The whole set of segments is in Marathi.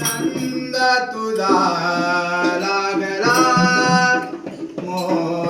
छंद तुझा लागला मोरया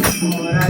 Por